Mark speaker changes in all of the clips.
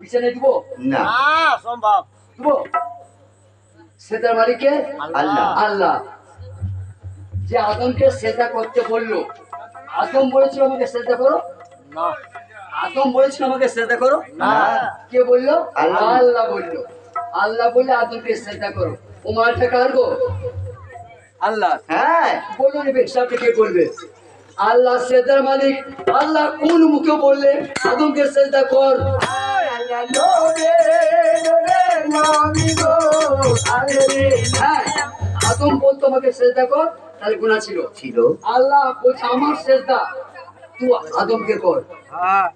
Speaker 1: বিছানে দিব
Speaker 2: না।
Speaker 3: সম্ভব।
Speaker 1: দিব
Speaker 2: আল্লাহ।
Speaker 1: আল্লাহ। যে আদমকে করতে বলল। আদম বলেছিল আমাকে করো?
Speaker 3: না।
Speaker 1: আদম বলেছিল আমাকে করো?
Speaker 3: না।
Speaker 1: কে বলল?
Speaker 2: আল্লাহ।
Speaker 1: বলল। আল্লাহ বললে আদমকে করো। ও মালটা কার গো? আল্লাহ।
Speaker 2: হ্যাঁ
Speaker 1: কে করবে আল্লাহ সেদার মালিক। আল্লাহ কোন মুখে বললে আদমকে সেটা কর? হ্যাঁ আদম বলতো আমাকে সেজদা কর তাহলে গুণা ছিল।
Speaker 2: ছিল।
Speaker 1: আল্লাহ বলছে আমার সেজদা তুই আদমকে কর।
Speaker 3: হ্যাঁ।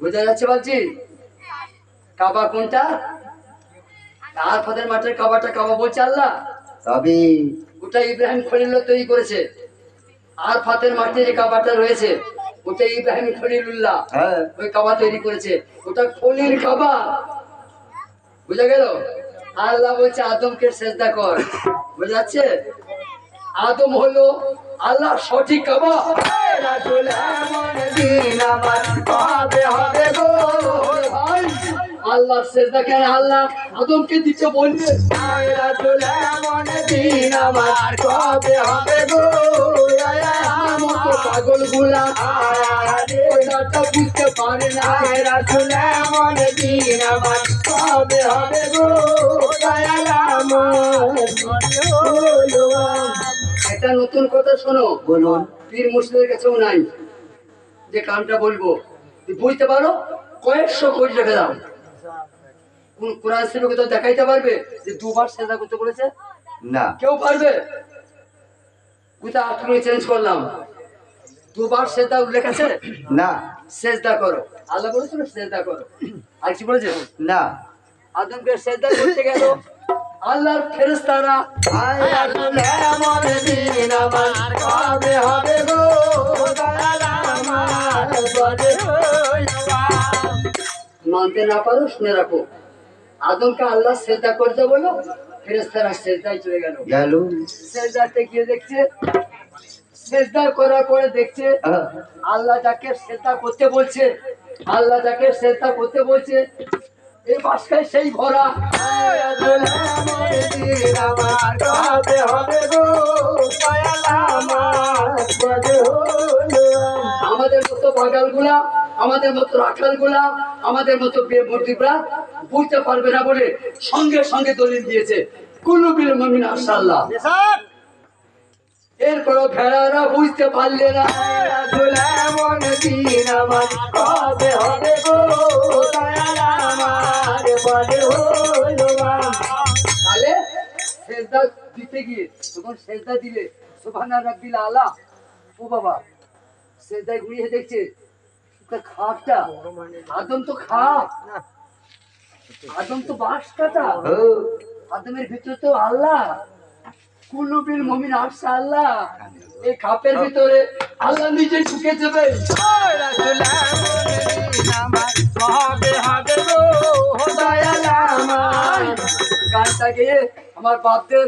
Speaker 1: বোঝা যাচ্ছে বলছি কাবা কোনটা? আর ফাদের মাঠের কাবাটা কাবা বলছে আল্লাহ।
Speaker 2: তবে
Speaker 1: ওটা ইব্রাহিম খলিল্লাহ তৈরি করেছে। আর ফাতের মাঠে যে কাবাটা রয়েছে ওটা ইব্রাহিম খলিলুল্লাহ
Speaker 2: হ্যাঁ।
Speaker 1: ওই কাবা তৈরি করেছে। ওটা খলির কাবা। বুঝা গেল? আল্লাহ বলছে আদমকে সেজদা কর। বোঝা যাচ্ছে? আদম হলো আল্লাহ সঠিক কাবা। আল্লাহ সেজদা কেন আল্লাহ? আদমকে দিচ্ছে বলবে পাগলগুলা ওটাটা বুঝতে পারে না। একটা নতুন কথা শোনো
Speaker 2: বলুন
Speaker 1: পীর মুসলিমের কাছেও নাই। যে কামটা বলব বুঝতে পারো? কয়েকশো কোটি টাকা দাও। কোন কোরআন শরীফে কোথাও দেখাইতে পারবে যে দুবার সেজা করতে বলেছে?
Speaker 2: না।
Speaker 1: কেউ পারবে? কোথায় আটকে চেঞ্জ করলাম? দুবার সেজদা উল্লেখ আছে?
Speaker 2: না।
Speaker 1: সেজদা করো। আল্লাহ বলেছিল সেজদা করো। আর কি বলেছে?
Speaker 2: না।
Speaker 1: আদমকে সেজদা করতে গেল। আল্লাহর ফেরেশতারা মানতে না পারো শুনে রাখো। আদমকে আল্লাহ সেজদা করতে বলো ফেরেশতারা সেজদায় চলে গেল।
Speaker 2: গেল।
Speaker 1: সেজদাতে গিয়ে দেখছে সেজদা করার পরে দেখছে
Speaker 2: হ্যাঁ,
Speaker 1: আল্লাহ যাকে সেজদা করতে বলছে আল্লাহ যাকে সেজদা করতে বলছে এই বাসকায় সেই ভরা। আমাদের মতো বাগালগুলা আমাদের মতো রাখালগুলা আমাদের মতো বেমর্দিবরা বুঝতে পারবে না বলে সঙ্গে সঙ্গে দলিল দিয়েছে। কুলু বিল মমিন আসাল্লাহ এরপরও ভেড়ারা বুঝতে পারলে না। তাহলে সেজদা দিতে গিয়ে সেজদা দিলে সুবহানা রাব্বিল আলা। ও বাবা সেজদায় ঘুরিয়ে দেখছে ওটা খাপটা। আদম তো খাপ। আদম তো বাস কাটা
Speaker 2: ও,
Speaker 1: আদমের ভিতরে তো আল্লাহ। কুলুবিল মমিন আসছে আল্লাহ। এই খাপের ভিতরে আল্লাহ নিজে ঢুকে যাবে। গানটা গেয়ে আমার বাপদের